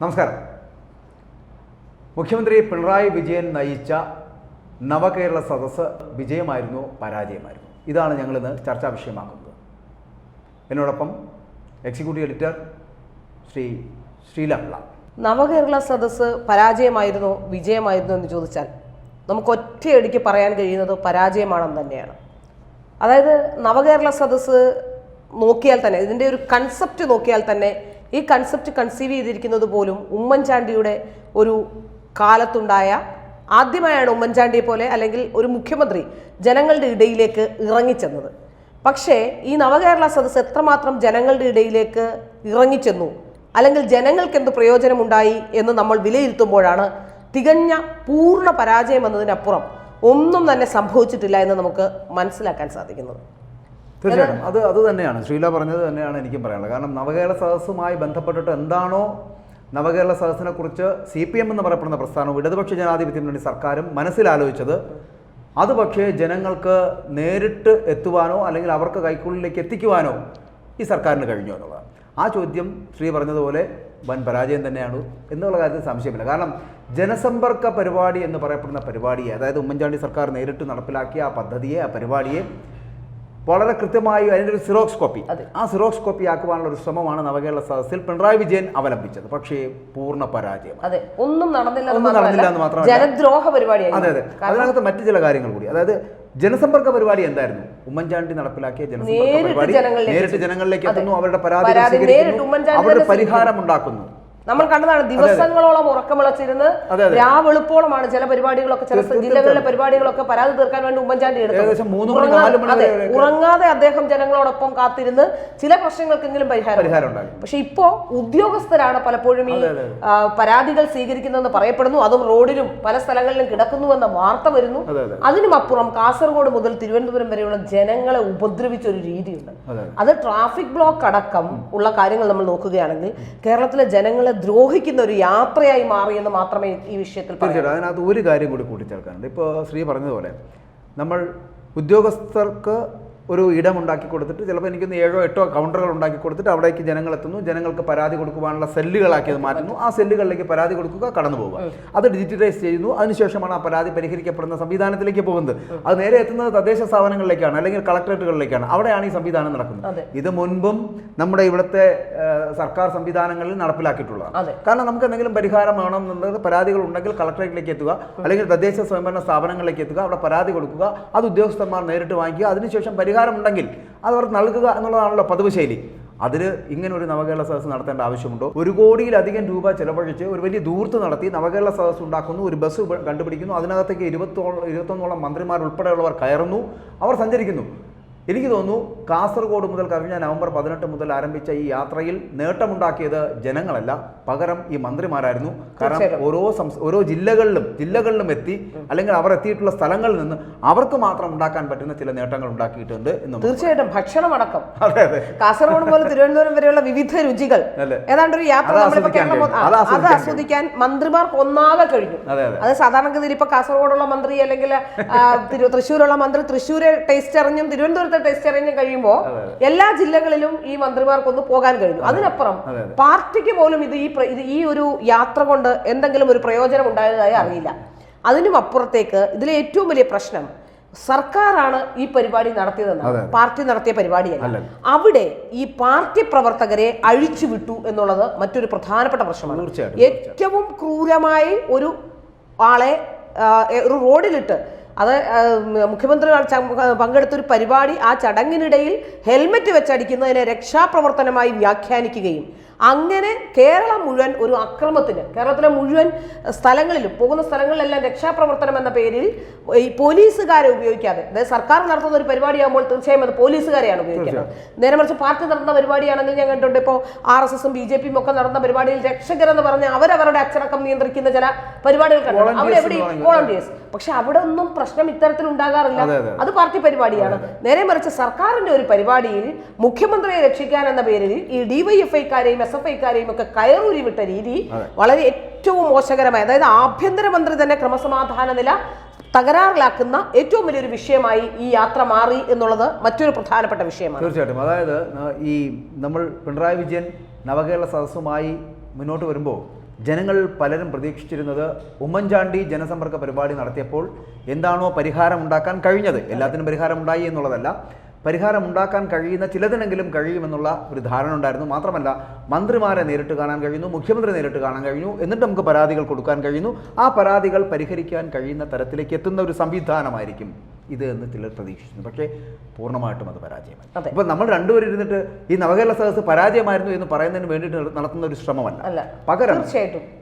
നമസ്കാരം. മുഖ്യമന്ത്രി പിണറായി വിജയൻ നയിച്ച നവകേരള സദസ്സ് വിജയമായിരുന്നു പരാജയമായിരുന്നു. ഇതാണ് ഞങ്ങളിന്ന് ചർച്ചാ വിഷയമാക്കുന്നത്. എന്നോടൊപ്പം എക്സിക്യൂട്ടീവ് എഡിറ്റർ ശ്രീ ശ്രീല നവകേരള സദസ്സ് പരാജയമായിരുന്നോ വിജയമായിരുന്നോ എന്ന് ചോദിച്ചാൽ നമുക്ക് ഒറ്റയടിക്ക് പറയാൻ കഴിയുന്നത് പരാജയമാണെന്ന് തന്നെയാണ്. അതായത് നവകേരള സദസ്സ് നോക്കിയാൽ തന്നെ ഇതിന്റെ ഒരു കൺസെപ്റ്റ് നോക്കിയാൽ തന്നെ ഈ കൺസെപ്റ്റ് കൺസീവ് ചെയ്തിരിക്കുന്നത് പോലും ഉമ്മൻചാണ്ടിയുടെ ഒരു കാലത്തുണ്ടായ ആദ്യമായാണ് ഉമ്മൻചാണ്ടിയെ പോലെ അല്ലെങ്കിൽ ഒരു മുഖ്യമന്ത്രി ജനങ്ങളുടെ ഇടയിലേക്ക് ഇറങ്ങിച്ചെന്നത്. പക്ഷേ ഈ നവകേരള സദസ്സ് എത്രമാത്രം ജനങ്ങളുടെ ഇടയിലേക്ക് ഇറങ്ങിച്ചെന്നു? അല്ലെങ്കിൽ ജനങ്ങൾക്ക് എന്ത് പ്രയോജനമുണ്ടായി എന്ന് നമ്മൾ വിലയിരുത്തുമ്പോഴാണ് തികഞ്ഞ പൂർണ പരാജയം എന്നതിനപ്പുറം ഒന്നും തന്നെ സംഭവിച്ചിട്ടില്ല എന്ന് നമുക്ക് മനസ്സിലാക്കാൻ സാധിക്കുന്നത്. തീർച്ചയായിട്ടും. അത് അത് തന്നെയാണ്. ശ്രീല പറഞ്ഞത് തന്നെയാണ് എനിക്കും പറയാനുള്ളത്. കാരണം നവകേരള സദസ്സുമായി ബന്ധപ്പെട്ടിട്ട് എന്താണോ നവകേരള സദസ്സിനെ കുറിച്ച് സി പി എം എന്ന് പറയപ്പെടുന്ന പ്രസ്ഥാനവും ഇടതുപക്ഷ ജനാധിപത്യം വേണ്ടി സർക്കാരും മനസ്സിലാലോചിച്ചത് അത് പക്ഷേ ജനങ്ങൾക്ക് നേരിട്ട് എത്തുവാനോ അല്ലെങ്കിൽ അവർക്ക് കൈക്കുള്ളിലേക്ക് എത്തിക്കുവാനോ ഈ സർക്കാരിന് കഴിഞ്ഞു എന്നുള്ളതാണ്. ആ ചോദ്യം ശ്രീ പറഞ്ഞതുപോലെ വൻ പരാജയം തന്നെയാണ് എന്നുള്ള കാര്യത്തിൽ സംശയമില്ല. കാരണം ജനസമ്പർക്ക പരിപാടി എന്ന് പറയപ്പെടുന്ന പരിപാടിയെ അതായത് ഉമ്മൻചാണ്ടി സർക്കാർ നേരിട്ട് നടപ്പിലാക്കിയ ആ പദ്ധതിയെ ആ പരിപാടിയെ വളരെ കൃത്യമായി അതിന്റെ ഒരു സിറോക്സ് കോപ്പി. ആ സിറോക്സ് കോപ്പി ആക്കുവാനുള്ള ഒരു ശ്രമമാണ് നവകേരള സദസ്സിൽ പിണറായി വിജയൻ അവലംബിച്ചത്. പക്ഷേ പൂർണ പരാജയം അതെ. ഒന്നും നടന്നില്ല ഒന്നും നടന്നില്ല എന്ന് മാത്രമല്ല. ജനദ്രോഹ അതെ അതെ. അതിനകത്ത് മറ്റു ചില കാര്യങ്ങൾ കൂടി. അതായത് ജനസമ്പർക്ക പരിപാടി എന്തായിരുന്നു? ഉമ്മൻചാണ്ടി നടപ്പിലാക്കിയ ജനസമ്പർക്ക നേരിട്ട് പരിപാടി നേരിട്ട് ജനങ്ങളിലേക്ക് എത്തുന്നു. അവരുടെ പരാതി അവരുടെ പരിഹാരം ഉണ്ടാക്കുന്നു. നമ്മൾ കണ്ടതാണ് ദിവസങ്ങളോളം ഉറക്കമിളച്ചിരുന്ന്. രാവെളുപ്പോളമാണ് ചില പരിപാടികളൊക്കെ ചില ജില്ലകളിലെ പരിപാടികളൊക്കെ പരാതി തീർക്കാൻ വേണ്ടി ഉമ്മൻചാണ്ടി എടുത്തത്. ഉറങ്ങാതെ- അദ്ദേഹം ജനങ്ങളോടൊപ്പം കാത്തിരുന്ന് ചില പ്രശ്നങ്ങൾക്കെങ്കിലും പരിഹാരം പക്ഷെ ഇപ്പോ ഉദ്യോഗസ്ഥരാണ് പലപ്പോഴും ഈ പരാതികൾ സ്വീകരിക്കുന്നതെന്ന് പറയപ്പെടുന്നു. അതും റോഡിലും പല സ്ഥലങ്ങളിലും കിടക്കുന്നുവെന്ന വാർത്ത വരുന്നു. അതിനും അപ്പുറം അതിനുമപ്പുറം കാസർഗോഡ് മുതൽ തിരുവനന്തപുരം വരെയുള്ള ജനങ്ങളെ ഉപദ്രവിച്ച ഒരു രീതിയുണ്ട് അത് ട്രാഫിക് ബ്ലോക്ക് അടക്കം ഉള്ള കാര്യങ്ങൾ നമ്മൾ നോക്കുകയാണെങ്കിൽ കേരളത്തിലെ ജനങ്ങളെ ദ്രോഹിക്കുന്ന ഒരു യാത്രയായി മാറിയെന്ന് മാത്രമേ ഈ വിഷയത്തിൽ തീർച്ചയായിട്ടും. അതിനകത്ത് ഒരു കാര്യം കൂടി കൂട്ടിച്ചേർക്കാനുണ്ട്. ഇപ്പോൾ ശ്രീ പറഞ്ഞതുപോലെ നമ്മൾ ഉദ്യോഗസ്ഥർക്ക് ഒരു ഇടം ഉണ്ടാക്കി കൊടുത്തിട്ട് ചിലപ്പോൾ എനിക്കൊന്ന് ഏഴോ എട്ടോ കൗണ്ടറുകൾ ഉണ്ടാക്കി കൊടുത്തിട്ട് അവിടേക്ക് ജനങ്ങൾ എത്തുന്നു. ജനങ്ങൾക്ക് പരാതി കൊടുക്കുവാനുള്ള സെല്ലുകളാക്കി അത് മാറ്റുന്നു. ആ സെല്ലുകളിലേക്ക് പരാതി കൊടുക്കുക കടന്നു പോവുക. അത് ഡിജിറ്റലൈസ് ചെയ്യുന്നു. അതിനുശേഷമാണ് ആ പരാതി പരിഹരിക്കപ്പെടുന്ന സംവിധാനത്തിലേക്ക് പോകുന്നത്. അത് നേരെ എത്തുന്നത് തദ്ദേശ സ്ഥാപനങ്ങളിലേക്കാണ് അല്ലെങ്കിൽ കളക്ടറേറ്റുകളിലേക്കാണ്. അവിടെയാണ് ഈ സംവിധാനം നടക്കുന്നത്. ഇത് മുൻപും നമ്മുടെ ഇവിടുത്തെ സർക്കാർ സംവിധാനങ്ങളിൽ നടപ്പിലാക്കിയിട്ടുള്ളതാണ്. കാരണം നമുക്ക് എന്തെങ്കിലും പരിഹാരം വേണമെന്നുണ്ടെങ്കിൽ പരാതികൾ ഉണ്ടെങ്കിൽ കളക്ടറേറ്റിലേക്ക് എത്തുക. അല്ലെങ്കിൽ തദ്ദേശ സ്വയംഭരണ സ്ഥാപനങ്ങളിലേക്ക് എത്തുക. അവിടെ പരാതി കൊടുക്കുക. അത് ഉദ്യോഗസ്ഥന്മാർ നേരിട്ട് വാങ്ങിക്കുക. അതിനുശേഷം പരിഹാരം ഉണ്ടെങ്കിൽ അത് അവർക്ക് നൽകുക എന്നുള്ളതാണല്ലോ പതിവ് ശൈലി. അതിൽ ഇങ്ങനെ ഒരു നവകേരള സദസ്സ് നടത്തേണ്ട ആവശ്യമുണ്ടോ? ഒരു കോടിയിലധികം രൂപ ചെലവഴിച്ച് ഒരു വലിയ ദൂർത്ത് നടത്തി നവകേരള സദസ്സ് ഉണ്ടാക്കുന്നു ഒരു ബസ് കണ്ടുപിടിക്കുന്നു അതിനകത്തേക്ക് ഇരുപത്തോളം ഇരുപത്തൊന്നോളം മന്ത്രിമാർ ഉൾപ്പെടെയുള്ളവർ കയറുന്നു അവർ സഞ്ചരിക്കുന്നു. എനിക്ക് തോന്നുന്നു കാസർഗോഡ് മുതൽ കഴിഞ്ഞ നവംബർ പതിനെട്ട് മുതൽ ആരംഭിച്ച ഈ യാത്രയിൽ നേട്ടമുണ്ടാക്കിയത് ജനങ്ങളല്ല പകരം ഈ മന്ത്രിമാരായിരുന്നു. കാരണം ഓരോ സംസ്ഥ ഓരോ ജില്ലകളിലും ജില്ലകളിലും എത്തി അല്ലെങ്കിൽ അവർ എത്തിയിട്ടുള്ള സ്ഥലങ്ങളിൽ നിന്ന് അവർക്ക് മാത്രം ഉണ്ടാക്കാൻ പറ്റുന്ന ചില നേട്ടങ്ങൾ ഉണ്ടാക്കിയിട്ടുണ്ട് എന്ന് തീർച്ചയായിട്ടും ഭക്ഷണമടക്കം. അതെ അതെ. കാസർഗോഡ് മുതൽ തിരുവനന്തപുരം വരെയുള്ള വിവിധ രുചികൾ? ഏതാണ്ട് ഒരു യാത്ര അത് ആസ്വദിക്കാൻ മന്ത്രിമാർക്ക് ഒന്നാകെ കഴിഞ്ഞു. അതെ സാധാരണഗതിയിൽ ഇപ്പൊ കാസർഗോഡുള്ള മന്ത്രി അല്ലെങ്കിൽ തൃശ്ശൂരുള്ള മന്ത്രി തൃശ്ശൂരെ ടേസ്റ്റ് അറിഞ്ഞും തിരുവനന്തപുരത്തെ ടേസ്റ്റ് അറിഞ്ഞും കഴിയുമ്പോൾ എല്ലാ ജില്ലകളിലും ഈ മന്ത്രിമാർക്കൊന്ന് പോകാൻ കഴിഞ്ഞു. അതിനപ്പുറം അതെ, അതെ. പാർട്ടിക്ക് പോലും ഇത് ഈ ഈ ഒരു യാത്ര കൊണ്ട് എന്തെങ്കിലും ഒരു പ്രയോജനം ഉണ്ടായതായി അറിയില്ല. അതിനും അപ്പുറത്തേക്ക് ഇതിലെ ഏറ്റവും വലിയ പ്രശ്നം സർക്കാരാണ് ഈ പരിപാടി നടത്തിയതെന്ന്. പാർട്ടി നടത്തിയ പരിപാടിയല്ല. അവിടെ ഈ പാർട്ടി പ്രവർത്തകരെ അഴിച്ചു വിട്ടു എന്നുള്ളത് മറ്റൊരു പ്രധാനപ്പെട്ട പ്രശ്നമാണ്. ഏറ്റവും ക്രൂരമായി ഒരു ആളെ ഒരു റോഡിലിട്ട് അത് മുഖ്യമന്ത്രി പങ്കെടുത്തൊരു പരിപാടി ആ ചടങ്ങിനിടയിൽ ഹെൽമെറ്റ് വെച്ചടിക്കുന്നതിനെ രക്ഷാപ്രവർത്തനമായി വ്യാഖ്യാനിക്കുകയും അങ്ങനെ കേരളം മുഴുവൻ ഒരു അക്രമത്തിന് കേരളത്തിലെ മുഴുവൻ സ്ഥലങ്ങളിലും പോകുന്ന സ്ഥലങ്ങളിലെല്ലാം രക്ഷാപ്രവർത്തനം എന്ന പേരിൽ ഈ പോലീസുകാരെ ഉപയോഗിക്കാതെ അതായത് സർക്കാർ നടത്തുന്ന ഒരു പരിപാടിയാകുമ്പോൾ തീർച്ചയായും അത് പോലീസുകാരെയാണ് ഉപയോഗിക്കുന്നത് നേരെ മറിച്ച് പാർട്ടി നടത്തുന്ന പരിപാടിയാണെങ്കിൽ ഞാൻ കണ്ടിട്ടുണ്ട്. ഇപ്പോൾ ആർ എസ് എസും ബി ജെ പിയും ഒക്കെ നടന്ന പരിപാടിയിൽ രക്ഷകരെന്ന് പറഞ്ഞ് അവരവരുടെ അച്ചടക്കം നിയന്ത്രിക്കുന്ന ചില പരിപാടികൾ കണ്ടു. അവിടെ എവിടെ? വോളണ്ടിയേഴ്സ് പക്ഷെ അവിടെ ഒന്നും പ്രശ്നം ഇത്തരത്തിൽ ഉണ്ടാകാറില്ല. അത് പാർട്ടി പരിപാടിയാണ്. നേരെ മറിച്ച് സർക്കാരിന്റെ ഒരു പരിപാടിയിൽ മുഖ്യമന്ത്രിയെ രക്ഷിക്കാൻ എന്ന പേരിൽ ഈ ഡിവൈഎഫ്ഐക്കാരെയും എസ് എഫ് ഐക്കാരെയും ഒക്കെ കയറൂരി വിട്ട രീതി വളരെ ഏറ്റവും മോശകരമായ അതായത് ആഭ്യന്തരമന്ത്രി തന്നെ ക്രമസമാധാന നില തകരാറിലാക്കുന്ന ഏറ്റവും വലിയൊരു വിഷയമായി ഈ യാത്ര മാറി എന്നുള്ളത് മറ്റൊരു പ്രധാനപ്പെട്ട വിഷയമാണ്. തീർച്ചയായിട്ടും. അതായത് ഈ നമ്മൾ പിണറായി വിജയൻ നവകേരള സദസ്സുമായി മുന്നോട്ട് വരുമ്പോൾ ജനങ്ങൾ പലരും പ്രതീക്ഷിച്ചിരുന്നത് ഉമ്മൻചാണ്ടി ജനസമ്പർക്ക പരിപാടി നടത്തിയപ്പോൾ എന്താണോ പരിഹാരം ഉണ്ടാക്കാൻ കഴിഞ്ഞത്. എല്ലാത്തിനും പരിഹാരം ഉണ്ടായി എന്നുള്ളതല്ല. പരിഹാരം ഉണ്ടാക്കാൻ കഴിയുന്ന ചിലതിനെങ്കിലും കഴിയുമെന്നുള്ള ഒരു ധാരണ ഉണ്ടായിരുന്നു. മാത്രമല്ല മന്ത്രിമാരെ നേരിട്ട് കാണാൻ കഴിയുന്നു മുഖ്യമന്ത്രി നേരിട്ട് കാണാൻ കഴിഞ്ഞു എന്നിട്ട് നമുക്ക് പരാതികൾ കൊടുക്കാൻ കഴിയുന്നു. ആ പരാതികൾ പരിഹരിക്കാൻ കഴിയുന്ന തരത്തിലേക്ക് എത്തുന്ന ഒരു സംവിധാനമായിരിക്കും ഇത് എന്ന് ചിലർ പ്രതീക്ഷിക്കുന്നു പക്ഷേ പൂർണമായിട്ടും അത് പരാജയമായി. അതെ. ഇപ്പൊ നമ്മൾ രണ്ടുപേരും ഇരുന്നിട്ട് ഈ നവകേരള സദസ്സ് പരാജയമായിരുന്നു എന്ന് പറയുന്നതിന് വേണ്ടിയിട്ട് നടത്തുന്ന ഒരു ശ്രമമല്ല. പകരം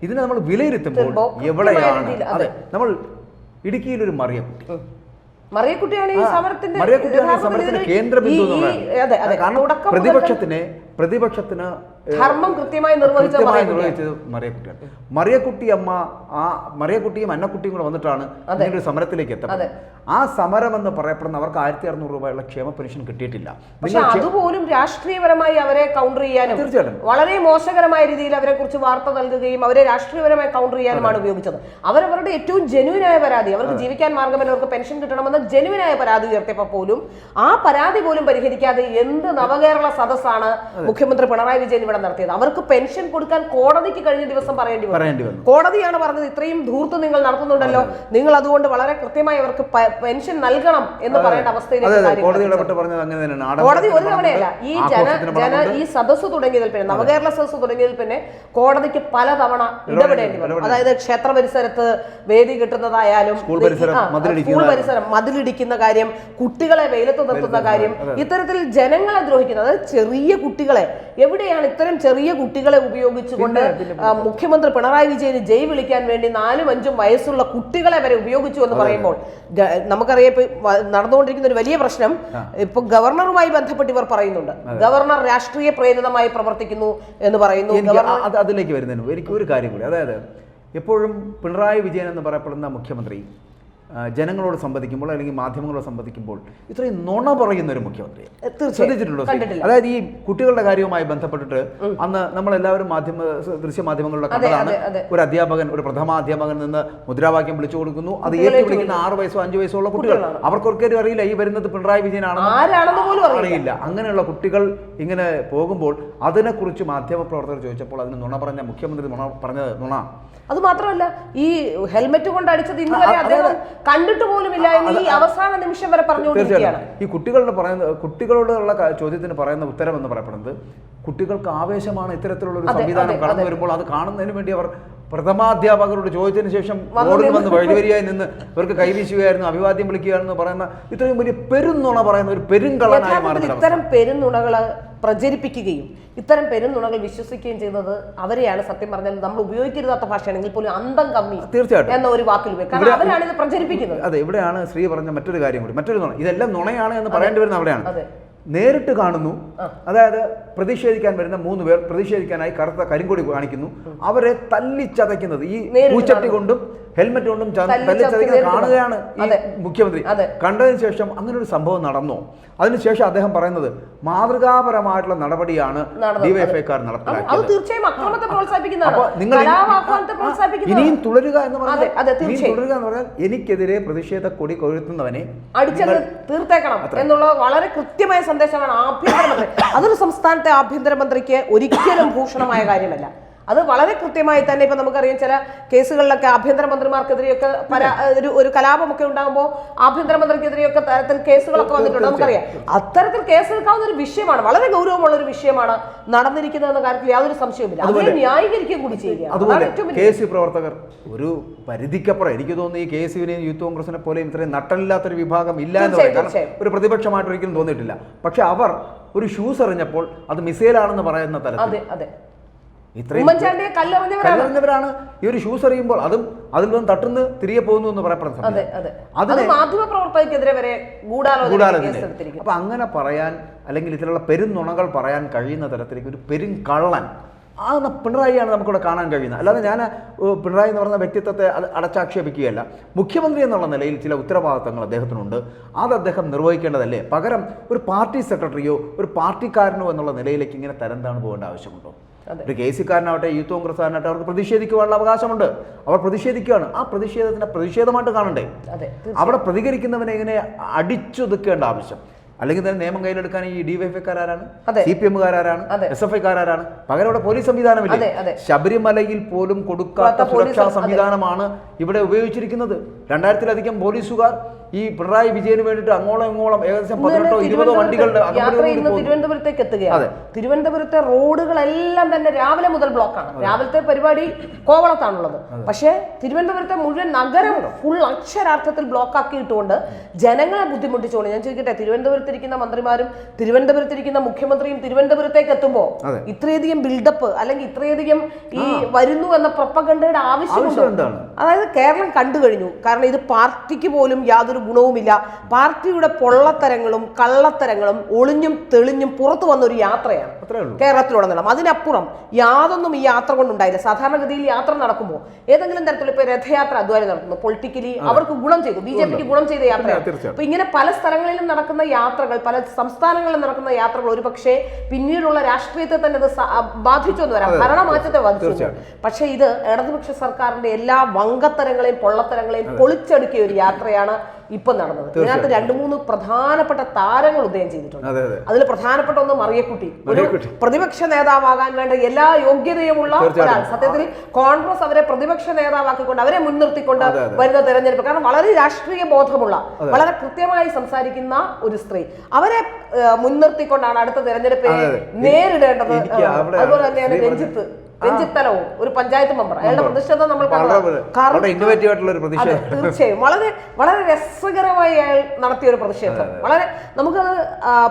ഇതിനെ നമ്മൾ വിലയിരുത്തുമ്പോൾ എവിടെയാണ്? അതെ. നമ്മൾ ഇടുക്കിയിൽ ഒരു മറിയക്കുട്ടി. മറിയക്കുട്ടിയാണ് ഈ സമരത്തിന്റെ മറിയക്കുട്ടിയാണ് ഈ സമരത്തിന്റെ ഇതിന് കേന്ദ്ര ബിന്ദു പ്രതിപക്ഷത്തിന് പ്രതിപക്ഷത്തിന് ധർമ്മം കൃത്യമായി നിർവഹിച്ച. നിർവഹിച്ചത് മറിയക്കുട്ടിയാണ്. മറിയക്കുട്ടി അമ്മ ആ മറിയക്കുട്ടിയും അന്നക്കുട്ടിയും കൂടെ വന്നിട്ടാണ് അതിന്റെ ഒരു സമരത്തിലേക്ക് എത്തുന്നത് ആ സമരം എന്ന് പറയപ്പെടുന്ന അവർക്ക് ആയിരത്തി അറുന്നൂറ് രൂപയുള്ള ക്ഷേമ പെൻഷൻ കിട്ടിയിട്ടില്ല. പക്ഷെ അതുപോലും രാഷ്ട്രീയപരമായി അവരെ കൗണ്ടർ ചെയ്യാനും തീർച്ചയായിട്ടും. വളരെ മോശകരമായ രീതിയിൽ അവരെ കുറിച്ച് വാർത്ത നൽകുകയും അവരെ രാഷ്ട്രീയപരമായി കൗണ്ടർ ചെയ്യാനുമാണ് ഉപയോഗിച്ചത്. അവരവരുടെ ഏറ്റവും ജനുവിനായ പരാതി അവർക്ക് ജീവിക്കാൻ മാർഗമല്ല അവർക്ക് പെൻഷൻ കിട്ടണമെന്ന ജനുവിനായ പരാതി ഉയർത്തിയപ്പോൾ പോലും ആ പരാതി പോലും പരിഹരിക്കാതെ എന്ത് നവകേരള സദസ്സാണ് മുഖ്യമന്ത്രി പിണറായി വിജയൻ ഇവിടെ നടത്തിയത്. അവർക്ക് പെൻഷൻ കൊടുക്കാൻ കോടതിക്ക് കഴിഞ്ഞ ദിവസം പറയേണ്ടി വന്നു. കോടതിയാണ് പറഞ്ഞത് ഇത്രയും ധൂർത്ത് നിങ്ങൾ നടത്തുന്നുണ്ടല്ലോ. നിങ്ങൾ അതുകൊണ്ട് വളരെ കൃത്യമായി അവർക്ക് പെൻഷൻ നൽകണം എന്ന് പറയേണ്ട അവസ്ഥയിലേക്ക് കോടതി ഒരു തവണയല്ല. ഈ ജന ജന ഈ സദസ്സ് തുടങ്ങിയതിൽ പിന്നെ നവകേരള സദസ്സ് തുടങ്ങിയതിൽ പിന്നെ കോടതിക്ക് പല തവണ ഇടപെടേണ്ടി വന്നു. അതായത് ക്ഷേത്ര പരിസരത്ത് വേദി കിട്ടുന്നതായാലും സ്കൂൾ പരിസരം മതിലിടിക്കുന്ന കാര്യം കുട്ടികളെ വെയിലത്ത് നിർത്തുന്ന കാര്യം ഇത്തരത്തിൽ ജനങ്ങളെ ദ്രോഹിക്കുന്നത് അതായത് ചെറിയ കുട്ടികളെ എവിടെയാണ് ഇത്തരം ചെറിയ കുട്ടികളെ ഉപയോഗിച്ചുകൊണ്ട് മുഖ്യമന്ത്രി പിണറായി വിജയന് ജയ് വിളിക്കാൻ വേണ്ടി നാലും അഞ്ചും വയസ്സുള്ള കുട്ടികളെ വരെ ഉപയോഗിച്ചു എന്ന് പറയുമ്പോൾ നമുക്കറിയാം ഇപ്പൊ നടന്നുകൊണ്ടിരിക്കുന്ന ഒരു വലിയ പ്രശ്നം ഇപ്പൊ ഗവർണറുമായി ബന്ധപ്പെട്ട് ഇവർ പറയുന്നുണ്ട്. ഗവർണർ രാഷ്ട്രീയ പ്രേരിതമായി പ്രവർത്തിക്കുന്നു എന്ന് പറയുന്നു. അതിലേക്ക് വരുന്നതിന് എനിക്ക് ഒരു കാര്യം കൂടി അതായത് എപ്പോഴും പിണറായി വിജയൻ എന്ന് പറയപ്പെടുന്ന മുഖ്യമന്ത്രി ജനങ്ങളോട് സംവദിക്കുമ്പോൾ അല്ലെങ്കിൽ മാധ്യമങ്ങളോട് സംവദിക്കുമ്പോൾ ഇത്രയും നുണ പറയുന്ന ഒരു മുഖ്യമന്ത്രി ശ്രദ്ധിച്ചിട്ടുണ്ടോ. അതായത് ഈ കുട്ടികളുടെ കാര്യവുമായി ബന്ധപ്പെട്ടിട്ട് അന്ന് നമ്മളെല്ലാവരും മാധ്യമ ദൃശ്യ മാധ്യമങ്ങളുടെ കണ്ടതാണ്. ഒരു അധ്യാപകൻ ഒരു പ്രഥമ അധ്യാപകൻ നിന്ന് മുദ്രാവാക്യം വിളിച്ചു കൊടുക്കുന്നു. അത് ഏറ്റവും ഏറ്റു വിളിക്കുന്ന ആറ് വയസ്സോ അഞ്ചു വയസ്സോ ഉള്ള കുട്ടികൾ. അവർക്കൊരിക്കലും അറിയില്ല ഈ വരുന്നത് പിണറായി വിജയനാണെന്ന്. അറിയില്ല. അങ്ങനെയുള്ള കുട്ടികൾ ഇങ്ങനെ പോകുമ്പോൾ അതിനെക്കുറിച്ച് മാധ്യമ പ്രവർത്തകർ ചോദിച്ചപ്പോൾ അതിന് നുണ പറഞ്ഞ മുഖ്യമന്ത്രി നുണ പറഞ്ഞത് നുണ. അത് മാത്രമല്ല ഈ ഹെൽമെറ്റ് കൊണ്ട് അടിച്ചത് ഇന്ന് വരെ അദ്ദേഹം. കണ്ടിട്ട് പോലുമില്ല എന്ന് ഈ അവസാന നിമിഷം വരെ പറഞ്ഞുകൊണ്ടിരിക്കുകയാണ്. ഈ കുട്ടികളുടെ പറയുന്ന കുട്ടികളോടുള്ള ചോദ്യത്തിന് പറയുന്ന ഉത്തരം എന്ന് പറയപ്പെടുന്നത് കുട്ടികൾക്ക് ആവേശമാണ് ഇത്തരത്തിലുള്ള ഒരു സംവിധാനം കടന്നു വരുമ്പോൾ അത് കാണുന്നതിന് വേണ്ടി അവർ പ്രഥമാധ്യാപകരോട് ചോദ്യത്തിന് ശേഷം ഓടി വന്ന് വഴിവരിയായി നിന്ന് ഇവർക്ക് കൈവീശുകയായിരുന്നു അഭിവാദ്യം വിളിക്കുകയായിരുന്നു പറയുന്ന ഇത്രയും വലിയ പെരുന്നുണ പറയുന്ന ഒരു യഥാർത്ഥത്തിൽ ഇത്തരം പെരുന്നുണകൾ പ്രചരിപ്പിക്കുകയും ഇത്തരം പെരുന്നുണകൾ വിശ്വസിക്കുകയും ചെയ്യുന്നത് അവരെയാണ് സത്യം പറഞ്ഞാൽ നമ്മൾ ഉപയോഗിക്കരുതാത്ത ഭാഷയാണെങ്കിൽ പോലും അന്തം കമ്മി തീർച്ചയായിട്ടും. എന്ന ഒരു വാക്കിൽ കാരണം അവരാണ് ഇത് പ്രചരിപ്പിക്കുന്നത്. അതെ ഇവിടെയാണ് ശ്രീ പറഞ്ഞ മറ്റൊരു കാര്യം കൂടി. മറ്റൊരു നുണ ഇതെല്ലാം നുണയാണ് എന്ന് പറയേണ്ടി വരുന്ന അവിടെയാണ്. നേരിട്ട് കാണുന്നു അതായത് പ്രതിഷേധിക്കാൻ വരുന്ന മൂന്ന് പേർ പ്രതിഷേധിക്കാനായി കറുത്ത കരിങ്കൊടി കാണിക്കുന്നു. അവരെ തല്ലിച്ചതയ്ക്കുന്നത് ഈ പൂച്ചട്ടി കൊണ്ടും ഹെൽമെറ്റ് കൊണ്ടും ച- തല്ലിച്ചതച്ച് തല്ലിച്ചതയ്ക്കുന്നത് നേരിട്ട് കാണുകയാണ്. മുഖ്യമന്ത്രി. കണ്ടതിന് ശേഷം അങ്ങനെ ഒരു സംഭവം നടന്നോ. അതിനുശേഷം അദ്ദേഹം പറയുന്നത് മാതൃകാപരമായിട്ടുള്ള നടപടിയാണ്. ഡിവൈഎഫ്ഐക്കാർ നടപ്പിലാക്കിയത്. ഇനിയും തുടരുക എന്ന്. തുടരുക എന്ന് പറഞ്ഞാൽ എനിക്കെതിരെ പ്രതിഷേധ കൊടി കൊഴുത്തുന്നവനെ അടിച്ചത് തീർത്തേക്കണം എന്നുള്ള വളരെ കൃത്യമായ സന്ദേശമാണ് ആഭ്യന്തരമന്ത്രി. അതൊരു സംസ്ഥാനത്തെ ആഭ്യന്തരമന്ത്രിക്ക് ഒരിക്കലും ഭൂഷണമായ കാര്യമല്ല. അത് വളരെ കൃത്യമായി തന്നെ ഇപ്പൊ നമുക്കറിയാം ചില കേസുകളിലൊക്കെ ആഭ്യന്തരമന്ത്രിമാർക്കെതിരെയൊക്കെ പരാ ഒരു ഒരു കലാപമൊക്കെ ഉണ്ടാകുമ്പോൾ ആഭ്യന്തരമന്ത്രിക്കെതിരെയൊക്കെ തരത്തിൽ കേസുകളൊക്കെ വന്നിട്ടുണ്ട്. നമുക്കറിയാം. അത്തരത്തിൽ കേസെടുക്കാവുന്ന ഒരു വിഷയമാണ്. വളരെ ഗൗരവമുള്ള ഒരു വിഷയമാണ് നടന്നിരിക്കുന്നത് എന്ന കാര്യത്തിൽ യാതൊരു സംശയവുമില്ല. അതിനെ ന്യായീകരിക്കുക കൂടി ചെയ്യുക പ്രവർത്തകർ ഒരു പരിധിക്കപ്പുറം എനിക്ക് തോന്നുന്നു ഈ കെ എസ് യുവിനെയും യൂത്ത് കോൺഗ്രസിനെ പോലെയും ഇത്രയും നട്ടലില്ലാത്തൊരു വിഭാഗം ഇല്ല എന്ന് പറയുന്നത് ഒരു പ്രതിപക്ഷമായിട്ട് ഒരിക്കലും തോന്നിയിട്ടില്ല. പക്ഷെ അവർ ഒരു ഷൂസ് എറിഞ്ഞപ്പോൾ അത് മിസൈലാണെന്ന് പറയുന്ന തലത്തിൽ ഇത്രയും കല്ലെറിഞ്ഞവരാണ്. ഈ ഒരു ഷൂസ് എറിയുമ്പോൾ അതും അതിൽ നിന്ന് തട്ടുന്ന തിരികെ പോകുന്നു എന്ന് പറയപ്പെടുന്ന അപ്പൊ അങ്ങനെ പറയാൻ അല്ലെങ്കിൽ ഇതിലുള്ള പെരുന്നുണകൾ പറയാൻ കഴിയുന്ന തരത്തിലേക്ക് ഒരു പെരും കള്ളൻ ആ പിണറായിയാണ് നമുക്കിവിടെ കാണാൻ കഴിയുന്നത്. അല്ലാതെ ഞാൻ പിണറായി എന്ന് പറയുന്ന വ്യക്തിത്വത്തെ അടച്ചാക്ഷേപിക്കുകയല്ല. മുഖ്യമന്ത്രി എന്നുള്ള നിലയിൽ ചില ഉത്തരവാദിത്തങ്ങൾ അദ്ദേഹത്തിനുണ്ട്. അത് അദ്ദേഹം നിർവഹിക്കേണ്ടതല്ലേ? പകരം ഒരു പാർട്ടി സെക്രട്ടറിയോ ഒരു പാർട്ടിക്കാരനോ എന്നുള്ള നിലയിലേക്ക് ഇങ്ങനെ തരം താണു പോകേണ്ട ആവശ്യമുണ്ടോ. ഒരു കെ സിക്കാരനാവട്ടെ യൂത്ത് കോൺഗ്രസ്സുകാരനാവട്ടെ അവർക്ക് പ്രതിഷേധിക്കുവാനുള്ള അവകാശമുണ്ട്. അവർ പ്രതിഷേധിക്കുകയാണ്. ആ പ്രതിഷേധത്തിനെ പ്രതിഷേധമായിട്ട് കാണണ്ടേ? അവിടെ പ്രതികരിക്കുന്നവനെ ഇങ്ങനെ അടിച്ചൊതുക്കേണ്ട ആവശ്യം. അല്ലെങ്കിൽ തന്നെ നിയമം കയ്യിലെടുക്കാൻ ഈ ഡിവൈഎഫ്ഐക്കാരാണ്. സി പി എമ്മുകാരാണ്. എസ് എഫ് ഐക്കാരാണ് പകരം ഇവിടെ പോലീസ് സംവിധാനമില്ല. ശബരിമലയിൽ പോലും കൊടുക്കാത്ത കൊടുക്കാത്ത സുരക്ഷാ സംവിധാനമാണ് ഇവിടെ ഉപയോഗിച്ചിരിക്കുന്നത്. രണ്ടായിരത്തിലധികം പോലീസുകാർ ഈ പിണറായി വിജയന് വേണ്ടിയിട്ട് അങ്ങോളം ഇങ്ങോളം ഏകദേശം പതിനെട്ടോ ഇരുപതോ വണ്ടികളുടെ. തിരുവനന്തപുരത്തേക്ക് അതെ. എത്തുകയാണ് തിരുവനന്തപുരത്തെ റോഡുകളെല്ലാം തന്നെ രാവിലെ മുതൽ ബ്ലോക്കാണ്. രാവിലത്തെ പരിപാടി കോവളത്താണുള്ളത്. പക്ഷേ തിരുവനന്തപുരത്തെ മുഴുവൻ നഗരം ഫുൾ അക്ഷരാർത്ഥത്തിൽ ബ്ലോക്ക് ആക്കിയിട്ടുകൊണ്ട് ജനങ്ങളെ ബുദ്ധിമുട്ടിച്ചുകൊണ്ട് ഞാൻ ചോദിക്കട്ടെ തിരുവനന്തപുരത്തിരിക്കുന്ന മന്ത്രിമാരും തിരുവനന്തപുരത്തിരിക്കുന്ന മുഖ്യമന്ത്രിയും തിരുവനന്തപുരത്തേക്ക് എത്തുമ്പോൾ. ഇത്രയധികം ബിൽഡപ്പ് അല്ലെങ്കിൽ ഇത്രയധികം ഈ വരുന്നു എന്ന പ്രൊപ്പഗണ്ടയുടെ ആവശ്യം അതായത് കേരളം കണ്ടു കഴിഞ്ഞു. കാരണം ഇത് പാർട്ടിക്ക് പോലും യാതൊരു ഗുണവുമില്ല. പാർട്ടിയുടെ പൊള്ളത്തരങ്ങളും കള്ളത്തരങ്ങളും ഒളിഞ്ഞും തെളിഞ്ഞും പുറത്തു വന്ന ഒരു യാത്രയാണ് കേരളത്തിലുടനീളം. അതിനപ്പുറം യാതൊന്നും ഈ യാത്ര കൊണ്ടുണ്ടായില്ല സാധാരണഗതിയിൽ യാത്ര നടക്കുമ്പോൾ ഏതെങ്കിലും തരത്തിലുള്ള ഇപ്പൊ രഥയാത്ര അതുവരെ നടത്തുന്നു പൊളിറ്റിക്കലി അവർക്ക് ഗുണം ചെയ്തു. ബി ജെ പിക്ക് ഗുണം ചെയ്ത യാത്ര. അപ്പൊ ഇങ്ങനെ പല സ്ഥലങ്ങളിലും നടക്കുന്ന യാത്രകൾ പല സംസ്ഥാനങ്ങളിലും നടക്കുന്ന യാത്രകൾ ഒരു പക്ഷേ പിന്നീടുള്ള രാഷ്ട്രീയത്തെ തന്നെ അത് ബാധിച്ചു എന്ന് വരാം. ഭരണമാറ്റത്തെ ബാധിച്ചു പക്ഷേ ഇത് ഇടതുപക്ഷ സർക്കാരിന്റെ എല്ലാ വങ്കത്തരങ്ങളെയും പൊള്ളത്തരങ്ങളെയും പൊളിച്ചടുക്കിയ ഒരു യാത്രയാണ് ഇപ്പൊ നടന്നത്. ഇതിനകത്ത് രണ്ടു മൂന്ന് പ്രധാനപ്പെട്ട താരങ്ങൾ ഉദയം ചെയ്തിട്ടുണ്ട്. അതെ അതെ. അതിൽ പ്രധാനപ്പെട്ട ഒന്ന് മറിയക്കുട്ടി. ഒരു പ്രതിപക്ഷ നേതാവാകാൻ വേണ്ട എല്ലാ യോഗ്യതയുമുള്ള ഒരാൾ. സത്യത്തിൽ കോൺഗ്രസ് അവരെ പ്രതിപക്ഷ നേതാവാക്കിക്കൊണ്ട് അവരെ മുൻനിർത്തിക്കൊണ്ട്. വരുന്ന തെരഞ്ഞെടുപ്പ്. കാരണം വളരെ രാഷ്ട്രീയ ബോധമുള്ള വളരെ കൃത്യമായി സംസാരിക്കുന്ന ഒരു സ്ത്രീ. അവരെ മുൻനിർത്തിക്കൊണ്ടാണ് അടുത്ത തെരഞ്ഞെടുപ്പിനെ. നേരിടേണ്ടത് അതുപോലെ തന്നെയാണ് രഞ്ജിത്ത്. രഞ്ജിത്ത് തലവും ഒരു പഞ്ചായത്ത് മെമ്പർ അയാളുടെ പ്രതിഷേധം നമ്മൾ തീർച്ചയായും. വളരെ വളരെ രസകരമായി അയാൾ നടത്തിയ ഒരു പ്രതിഷേധം. വളരെ നമുക്കത്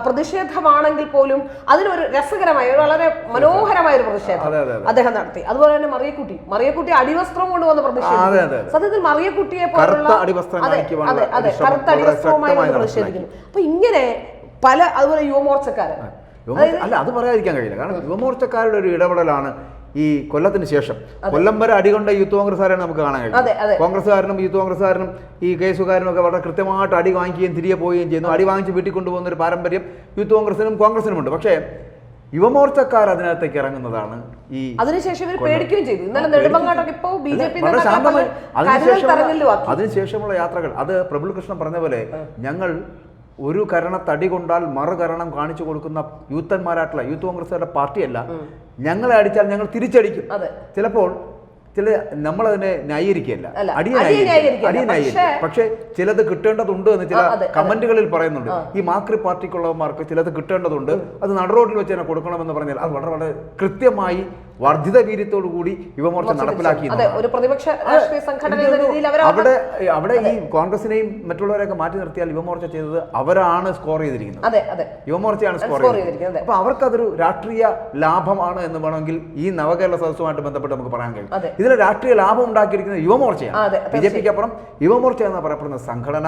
പ്രതിഷേധമാണെങ്കിൽ പോലും അതിനൊരു രസകരമായ വളരെ മനോഹരമായ ഒരു പ്രതിഷേധം. അദ്ദേഹം നടത്തി. അതുപോലെ തന്നെ മറിയക്കുട്ടി. മറിയക്കുട്ടി അടിവസ്ത്രം കൊണ്ടുവന്ന പ്രതിഷേധം. സത്യത്തിൽ മറിയക്കുട്ടിയെ പോലുള്ള അതെ അതെ അതെ കറുത്ത അടിവസ്ത്രവുമായി പ്രതിഷേധിക്കുന്നു. അപ്പൊ ഇങ്ങനെ പല അതുപോലെ യുവമോർച്ചക്കാര്. അല്ല അത് പറയാതിരിക്കാൻ കഴിയില്ല. കാരണം യുവമോർച്ചക്കാരുടെ ഒരു ഇടപെടലാണ് ഈ കൊല്ലത്തിന് ശേഷം. കൊല്ലം വരെ അടികൊണ്ട യൂത്ത് കോൺഗ്രസ്സുകാരാണ് നമുക്ക് കാണാൻ. കഴിയും. കോൺഗ്രസ്സുകാരനും യൂത്ത് കോൺഗ്രസ്സുകാരനും ഈ കേസുകാരനും ഒക്കെ വളരെ കൃത്യമായിട്ട് അടി വാങ്ങിക്കുകയും തിരികെ പോവുകയും ചെയ്യുന്നു. അടി വാങ്ങിച്ച് വീട്ടിൽ കൊണ്ടുപോകുന്ന ഒരു പാരമ്പര്യം യൂത്ത് കോൺഗ്രസിനും ഉണ്ട് പക്ഷേ യുവമോർച്ചക്കാർ അതിനകത്തേക്ക് ഇറങ്ങുന്നതാണ് ഈ അതിനുശേഷം ഇവർ പേടിക്കുകയും ചെയ്തു. ഇന്നലെ ബി ജെ പി അതിനുശേഷമുള്ള യാത്രകൾ. അത് പ്രബുൽ കൃഷ്ണൻ പറഞ്ഞ പോലെ ഞങ്ങൾ ഒരു കരണ തടി കൊണ്ടാൽ മറുകരണം കാണിച്ചു കൊടുക്കുന്ന യൂത്തന്മാരായിട്ടുള്ള യൂത്ത് കോൺഗ്രസ്സുകാരുടെ പാർട്ടിയല്ല. ഞങ്ങളെ അടിച്ചാൽ ഞങ്ങൾ തിരിച്ചടിക്കും. അതെ. ചിലപ്പോൾ ചില അടിയെ ന്യായീകരിക്കും. ന്യായീകരിക്കുകയല്ല. അടിയെ പക്ഷേ ചിലത് കിട്ടേണ്ടതുണ്ട് എന്ന് ചില. കമന്റുകളിൽ പറയുന്നുണ്ട്. ഈ മാക്രി പാർട്ടിക്കുള്ളവന്മാർക്ക് ചിലത് കിട്ടേണ്ടതുണ്ട്. അത് നടുറോഡിൽ വെച്ച് തന്നെ കൊടുക്കണമെന്ന് പറഞ്ഞാൽ അത് വളരെ വളരെ കൃത്യമായി വർദ്ധിത വീര്യത്തോടു കൂടി യുവമോർച്ച നടപ്പിലാക്കി ഒരു പ്രതിപക്ഷ രാഷ്ട്രീയ സംഘടന അവിടെ അവിടെ ഈ കോൺഗ്രസിനെയും മറ്റുള്ളവരെയൊക്കെ മാറ്റി നിർത്തിയാൽ യുവമോർച്ച ചെയ്തത് അവരാണ് സ്കോർ ചെയ്തിരിക്കുന്നത്. അതെ അതെ. യുവമോർച്ചയാണ് സ്കോർ ചെയ്തിരിക്കുന്നത്. അപ്പൊ അവർക്കതൊരു രാഷ്ട്രീയ ലാഭമാണ് എന്ന് വേണമെങ്കിൽ ഈ നവകേരള സദസ്സുമായിട്ട് ബന്ധപ്പെട്ട് നമുക്ക് പറയാൻ കഴിയും. ഇതിൽ രാഷ്ട്രീയ ലാഭം ഉണ്ടാക്കിയിരിക്കുന്നത് യുവമോർച്ചയാണ്. ബി ജെ പിക്ക് അപ്പുറം യുവമോർച്ച എന്ന് പറയപ്പെടുന്ന സംഘടന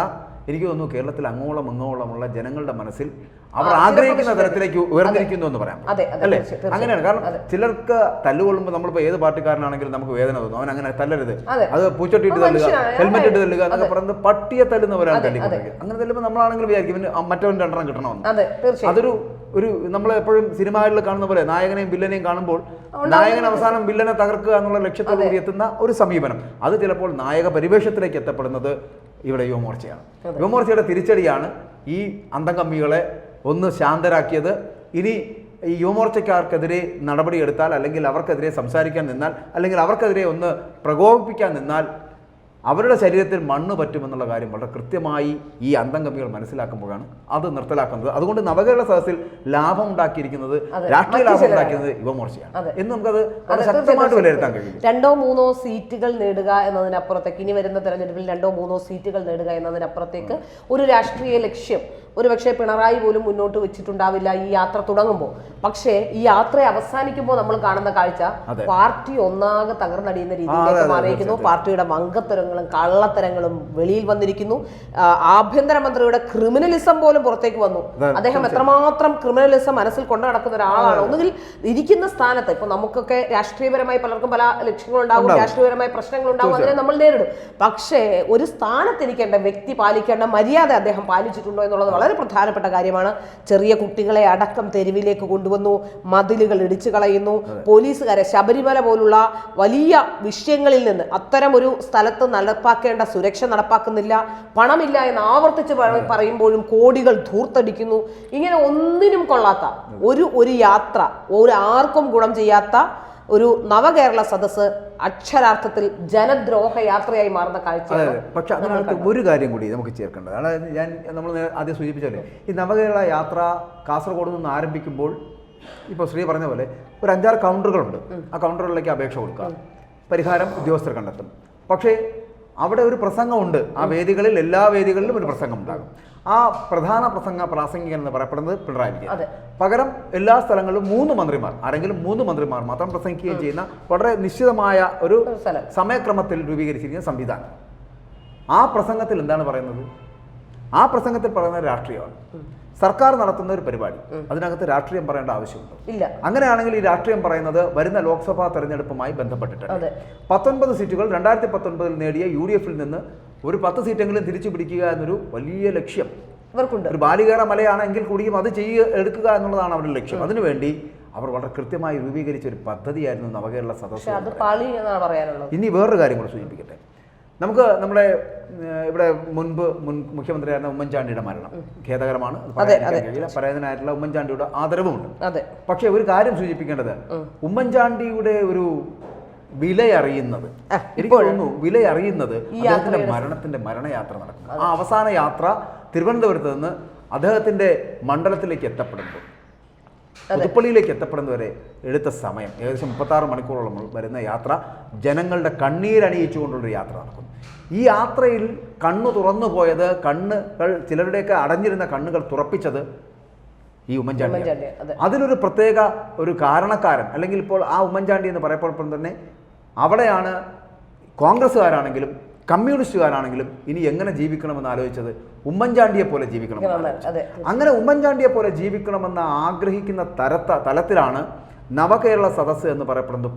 എനിക്ക് തോന്നുന്നു കേരളത്തിൽ അങ്ങോളം അങ്ങോളമുള്ള ജനങ്ങളുടെ മനസ്സിൽ അവർ ആഗ്രഹിക്കുന്ന തരത്തിലേക്ക് ഉയർന്നിരിക്കുന്നു എന്ന് പറയാം. അല്ലേ. അങ്ങനെയാണ്. കാരണം. ചിലർക്ക് തല്ലുകൊള്ളുമ്പോൾ നമ്മളിപ്പോൾ ഏത് പാർട്ടിക്കാരനാണെങ്കിലും നമുക്ക് വേദന തോന്നും. അവൻ അങ്ങനെ തല്ലരുത്. അത്. പൂച്ചട്ടിട്ട് തല്ലുക ഹെൽമെറ്റ് ഇട്ട്. തല്ലുക എന്നൊക്കെ പറയുന്നത് പട്ടിയെ തല്ലുന്നവരാണ് തല്ലിക്കൊണ്ടിരിക്കുന്നത്. അങ്ങനെ തല്ലുമ്പോൾ നമ്മളാണെങ്കിലും വിചാരിക്കും മറ്റവൻ രണ്ടെണ്ണം കിട്ടണമെന്ന്. അതൊരു ഒരു നമ്മൾ എപ്പോഴും സിനിമകളിൽ കാണുന്ന പോലെ നായകനെയും വില്ലനെയും കാണുമ്പോൾ നായകൻ അവസാനം വില്ലനെ തകർക്കുക എന്നുള്ള ലക്ഷ്യത്തോടു കൂടി എത്തുന്ന ഒരു സമീപനം. അത് ചിലപ്പോൾ നായക പരിവേഷത്തിലേക്ക് എത്തപ്പെടുന്നത് ഇവിടെ യുവമോർച്ചയാണ്. യുവമോർച്ചയുടെ തിരിച്ചടിയാണ് ഈ അന്തംകമ്മികളെ ഒന്ന് ശാന്തരാക്കിയത്. ഇനി ഈ യുവമോർച്ചക്കാർക്കെതിരെ നടപടിയെടുത്താൽ അല്ലെങ്കിൽ അവർക്കെതിരെ സംസാരിക്കാൻ നിന്നാൽ അല്ലെങ്കിൽ അവർക്കെതിരെ ഒന്ന് പ്രകോപിപ്പിക്കാൻ നിന്നാൽ അവരുടെ ശരീരത്തിൽ മണ്ണ് പറ്റുമെന്നുള്ള കാര്യം വളരെ കൃത്യമായി ഈ അന്തംഗമികൾ മനസ്സിലാക്കുമ്പോഴാണ് അത് നിർത്തലാക്കുന്നത്. അതുകൊണ്ട് നവകേരള സദസ്സിൽ ലാഭം ഉണ്ടാക്കിയിരിക്കുന്നത് രാഷ്ട്രീയ ലാഭം. ഉണ്ടാക്കിയത് യുവമോർച്ചയാണ്. എന്ന് നമുക്കത് ശക്തമായിട്ട് വിലയിരുത്താൻ കഴിയും. രണ്ടോ മൂന്നോ സീറ്റുകൾ നേടുക എന്നതിനപ്പുറത്തേക്ക് ഇനി വരുന്ന തെരഞ്ഞെടുപ്പിൽ രണ്ടോ മൂന്നോ സീറ്റുകൾ നേടുക എന്നതിനപ്പുറത്തേക്ക് ഒരു രാഷ്ട്രീയ ലക്ഷ്യം ഒരുപക്ഷെ പിണറായി പോലും മുന്നോട്ട് വെച്ചിട്ടുണ്ടാവില്ല ഈ യാത്ര തുടങ്ങുമ്പോൾ. പക്ഷേ ഈ യാത്ര അവസാനിക്കുമ്പോൾ നമ്മൾ കാണുന്ന കാഴ്ച പാർട്ടി ഒന്നാകെ തകർന്നടിയുന്ന രീതിയിലേക്ക് മാറിയിരിക്കുന്നു. പാർട്ടിയുടെ വങ്കത്തരങ്ങളും കള്ളത്തരങ്ങളും വെളിയിൽ വന്നിരിക്കുന്നു. ആഭ്യന്തരമന്ത്രിയുടെ ക്രിമിനലിസം പോലും പുറത്തേക്ക് വന്നു. അദ്ദേഹം എത്രമാത്രം ക്രിമിനലിസം മനസ്സിൽ കൊണ്ടു നടക്കുന്ന ഒരാളാണ്. ഒന്നുകിൽ ഇരിക്കുന്ന സ്ഥാനത്ത് ഇപ്പൊ നമുക്കൊക്കെ രാഷ്ട്രീയപരമായി പലർക്കും പല ലക്ഷ്യങ്ങളുണ്ടാകും. രാഷ്ട്രീയപരമായ പ്രശ്നങ്ങളുണ്ടാകും അതിനെ നമ്മൾ നേരിടും. പക്ഷേ ഒരു സ്ഥാനത്തിരിക്കേണ്ട വ്യക്തി പാലിക്കേണ്ട മര്യാദ അദ്ദേഹം പാലിച്ചിട്ടുണ്ടോ എന്നുള്ളത് വളരെ വളരെ പ്രധാനപ്പെട്ട കാര്യമാണ്. ചെറിയ കുട്ടികളെ അടക്കം തെരുവിലേക്ക് കൊണ്ടുവന്നു മതിലുകൾ ഇടിച്ചു കളയുന്നു. പോലീസുകാരെ ശബരിമല പോലുള്ള വലിയ വിഷയങ്ങളിൽ നിന്ന് അത്തരം ഒരു സ്ഥലത്ത് നടപ്പാക്കേണ്ട സുരക്ഷ നടപ്പാക്കുന്നില്ല. പണമില്ല എന്ന് ആവർത്തിച്ച് പറയുമ്പോഴും കോടികൾ ധൂർത്തടിക്കുന്നു. ഇങ്ങനെ ഒന്നിനും കൊള്ളാത്ത ഒരു ഒരു യാത്ര ഒരു ആർക്കും ഗുണം ചെയ്യാത്ത ഒരു നവകേരള സദസ്സ് അക്ഷരാർത്ഥത്തിൽ ജനദ്രോഹ യാത്രയായി മാറുന്ന കാഴ്ച പക്ഷെ അതിനകത്ത് ഒരു കാര്യം കൂടി നമുക്ക് ചേർക്കേണ്ടത്. അതായത് ഞാൻ നമ്മൾ ആദ്യം സൂചിപ്പിച്ചല്ലേ ഈ നവകേരള യാത്ര കാസർഗോഡ് നിന്ന് ആരംഭിക്കുമ്പോൾ ഇപ്പോൾ ശ്രീ പറഞ്ഞ പോലെ ഒരു അഞ്ചാറ് കൗണ്ടറുകളുണ്ട് ആ കൗണ്ടറുകളിലേക്ക് അപേക്ഷ കൊടുക്കുക. പരിഹാരം ഉദ്യോഗസ്ഥർ കണ്ടെത്തും. പക്ഷേ അവിടെ ഒരു പ്രസംഗമുണ്ട്. ആ വേദികളിൽ എല്ലാ വേദികളിലും ഒരു പ്രസംഗം ഉണ്ടാകും ആ പ്രധാന പ്രസംഗ പ്രാസംഗികൻ എന്ന് പറയപ്പെടുന്നത് പിണറായി വിജയൻ. പകരം എല്ലാ സ്ഥലങ്ങളിലും മൂന്ന് മന്ത്രിമാർ ആരെങ്കിലും മൂന്ന് മന്ത്രിമാർ മാത്രം പ്രസംഗിക്കുകയും ചെയ്യുന്ന വളരെ നിശ്ചിതമായ ഒരു ഒരു സമയക്രമത്തിൽ രൂപീകരിച്ചിരിക്കുന്ന സംവിധാനം. ആ പ്രസംഗത്തിൽ എന്താണ് പറയുന്നത്? ആ പ്രസംഗത്തിൽ പറയുന്നത് രാഷ്ട്രീയമാണ്. സർക്കാർ നടത്തുന്ന ഒരു പരിപാടി. അതിനകത്ത് രാഷ്ട്രീയം പറയേണ്ട ആവശ്യമുണ്ട്? ഇല്ല. അങ്ങനെയാണെങ്കിൽ ഈ രാഷ്ട്രീയം പറയുന്നത് വരുന്ന ലോക്സഭാ തെരഞ്ഞെടുപ്പുമായി ബന്ധപ്പെട്ടിട്ടുണ്ട്. പത്തൊൻപത് സീറ്റുകൾ രണ്ടായിരത്തി പത്തൊൻപതിൽ നേടിയ യു ഡി എഫിൽ നിന്ന് ഒരു പത്ത് സീറ്റെങ്കിലും തിരിച്ചു പിടിക്കുക എന്നൊരു വലിയ ലക്ഷ്യം. ഇവർക്കുണ്ട്. ഒരു ബാലികേറ മലയാണെങ്കിൽ കൂടിയും അത് ചെയ്യുക എടുക്കുക എന്നുള്ളതാണ് അവരുടെ ലക്ഷ്യം. അതിനുവേണ്ടി അവർ വളരെ കൃത്യമായി രൂപീകരിച്ച ഒരു പദ്ധതിയായിരുന്നു നവകേരള പറയാനുള്ളത്. ഇനി വേറൊരു കാര്യം കൂടെ സൂചിപ്പിക്കട്ടെ. നമുക്ക് നമ്മുടെ ഇവിടെ മുൻപ് മുൻ മുഖ്യമന്ത്രിയായിരുന്ന ഉമ്മൻചാണ്ടിയുടെ മരണം ഖേദകരമാണ്. പരേതനായിട്ടുള്ള ഉമ്മൻചാണ്ടിയുടെ ആദരവുമുണ്ട്. അതെ. പക്ഷേ ഒരു കാര്യം സൂചിപ്പിക്കേണ്ടത് ഉമ്മൻചാണ്ടിയുടെ ഒരു വിലയറിയുന്നത് വിലയറിയുന്നത് എനിക്ക് തോന്നുന്നു വില അറിയുന്നത് അദ്ദേഹത്തിന്റെ മരണത്തിന്റെ മരണയാത്ര നടക്കും ആ അവസാന യാത്ര തിരുവനന്തപുരത്ത് നിന്ന് അദ്ദേഹത്തിന്റെ മണ്ഡലത്തിലേക്ക് എത്തപ്പെടുമ്പോൾ പുതുപ്പള്ളിയിലേക്ക് എത്തപ്പെടുന്നവരെ എടുത്ത സമയം. ഏകദേശം മുപ്പത്താറ് മണിക്കൂറോളം വരുന്ന യാത്ര ജനങ്ങളുടെ കണ്ണീരണിയിച്ചുകൊണ്ടുള്ളൊരു യാത്ര നടക്കുന്നു. ഈ യാത്രയിൽ കണ്ണു തുറന്നു പോയത് കണ്ണുകൾ ചിലരുടെയൊക്കെ അടഞ്ഞിരുന്ന കണ്ണുകൾ തുറപ്പിച്ചത് ഈ ഉമ്മൻചാണ്ടി അതിലൊരു പ്രത്യേക ഒരു കാരണക്കാരൻ അല്ലെങ്കിൽ ഇപ്പോൾ ആ ഉമ്മൻചാണ്ടി എന്ന് പറയപ്പെടുമ്പോൾ തന്നെ അവിടെയാണ് കോൺഗ്രസ്സുകാരാണെങ്കിലും കമ്മ്യൂണിസ്റ്റുകാരാണെങ്കിലും ഇനി എങ്ങനെ ജീവിക്കണമെന്ന് ആലോചിച്ചത് ഉമ്മൻചാണ്ടിയെ പോലെ ജീവിക്കണം അങ്ങനെ ഉമ്മൻചാണ്ടിയെ പോലെ ജീവിക്കണമെന്ന് ആഗ്രഹിക്കുന്ന തരത്ത തലത്തിലാണ് നവകേരള സദസ്സ് എന്ന് പറയപ്പെടുന്നത്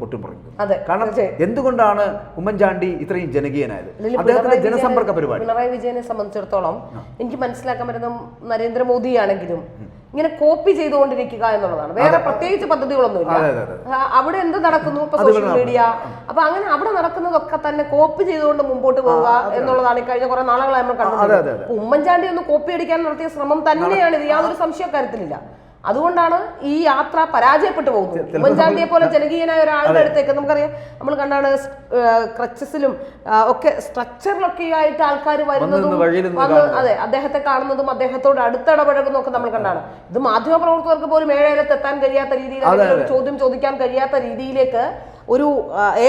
അതെ കാരണം എന്തുകൊണ്ടാണ് ഉമ്മൻചാണ്ടി ഇത്രയും ജനകീയനായത്? അദ്ദേഹത്തിന്റെ ജനസമ്പർക്ക പരിപാടി. പിണറായി വിജയനെ സംബന്ധിച്ചിടത്തോളം എനിക്ക് മനസ്സിലാക്കാൻ പറ്റുന്ന നരേന്ദ്രമോദി ആണെങ്കിലും ഇങ്ങനെ കോപ്പി ചെയ്തുകൊണ്ടിരിക്കുക എന്നുള്ളതാണ്. വേറെ പ്രത്യേകിച്ച് പദ്ധതികളൊന്നുമില്ല. അവിടെ എന്ത് നടക്കുന്നു ഇപ്പൊ സോഷ്യൽ മീഡിയ അപ്പൊ അങ്ങനെ അവിടെ നടക്കുന്നതൊക്കെ തന്നെ കോപ്പി ചെയ്തുകൊണ്ട് മുമ്പോട്ട് പോവുക എന്നുള്ളതാണ് ഈ കഴിഞ്ഞ കുറെ നാളുകളായി നമ്മൾ കണ്ടത് ഉമ്മൻചാണ്ടി ഒന്ന് കോപ്പി അടിക്കാൻ നടത്തിയ ശ്രമം തന്നെയാണ് ഇത്. യാതൊരു സംശയ കാര്യത്തിലില്ല അതുകൊണ്ടാണ് ഈ യാത്ര പരാജയപ്പെട്ടു പോകുന്നത്. ഉമ്മൻചാണ്ടിയെ പോലെ ജനകീയനായ ഒരാളുടെ അടുത്തേക്ക് നമുക്കറിയാം. നമ്മൾ കണ്ടാണ് ക്രച്ചസിലും ഒക്കെ സ്ട്രക്ചറിലൊക്കെ ആയിട്ട് ആൾക്കാർ വരുന്നതും അതെ അദ്ദേഹത്തെ കാണുന്നതും അദ്ദേഹത്തോട് അടുത്തിടപഴകുന്നതും ഒക്കെ നമ്മൾ കണ്ടാണ്. ഇത് മാധ്യമ പ്രവർത്തകർക്ക് പോലും ഏഴേലത്ത് എത്താൻ കഴിയാത്ത രീതിയിൽ ചോദ്യം ചോദിക്കാൻ കഴിയാത്ത രീതിയിലേക്ക് ഒരു